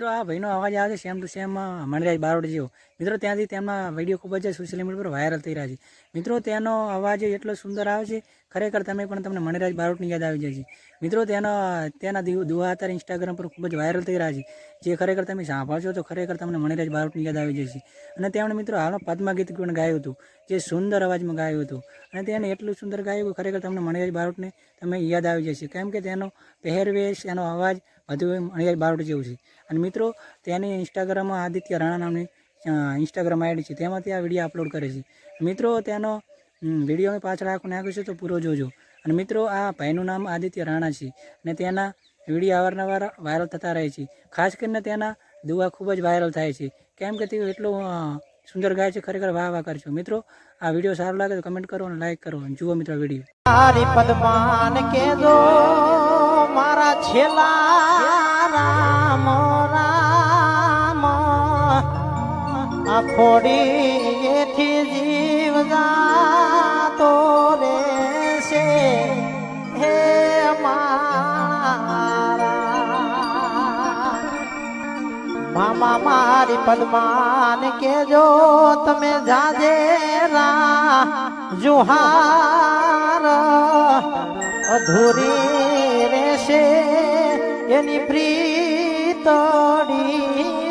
ભાઈનો અવાજ આવે છે same to same Maniraj Barot જેવો. મિત્રો, ત્યાંથી તેમના વીડિયો ખૂબ જ સોશિયલ મીડિયા પર વાયરલ થઈ રહ્યા છે. મિત્રો તેનો અવાજ એટલો સુંદર આવે છે, ખરેખર તમે પણ તમને મણિરાજ બારોટની યાદ આવી જાય છે. મિત્રો તેનો તેના દુહાતાર દુહા ઇન્સ્ટાગ્રામ પર ખૂબ જ વાયરલ થઈ રહ્યા છે. જે ખરેખર તમે સાંભળશો તો ખરેખર તમને મણિરાજ બારોટની યાદ આવી જશે અને તેમણે, મિત્રો હાલમાં પદ્મા પણ ગાયું હતું, જે સુંદર અવાજમાં ગાયું હતું. અને તેને એટલું સુંદર ગાયું કે ખરેખર તમને મણિરાજ બારોટને તમે યાદ આવી જશે. કેમ કે તેનો પહેરવેશ, એનો અવાજ બધું મણિરાજ બારોટ જેવું છે. અને મિત્રો તેની ઇન્સ્ટાગ્રામમાં આદિત્ય રાણા નામની ઇન્સ્ટાગ્રામ આઈડી છે, તેમાંથી આ વીડિયો અપલોડ કરે છે. મિત્રો તેનો વીડિયો અમે પાછળ આખું નાખ્યું છે, તો પૂરો જોજો. અને મિત્રો, આ ભાઈનું નામ આદિત્ય રાણા છે. અને તેના વીડિયો અવારનવાર વાયરલ થતા રહે છે. ખાસ કરીને તેના દુવા ખૂબ જ વાયરલ થાય છે. કેમ કે તે એટલું સુંદર ગાય છે, ખરેખર વાહ વાહ કરશો મિત્રો, આ વીડિયો સારો લાગે તો કમેન્ટ કરો અને લાઈક કરો. અને જુઓ મિત્રો વીડિયો. મારા પદમાન આ ખોડી એથી જીવ જાતો રહેશે. હે મારા. મામા મારી પદમાન કેજો તમે જાજે રા જુહાર. અધૂરી રહેશે એની પ્રીતડી રે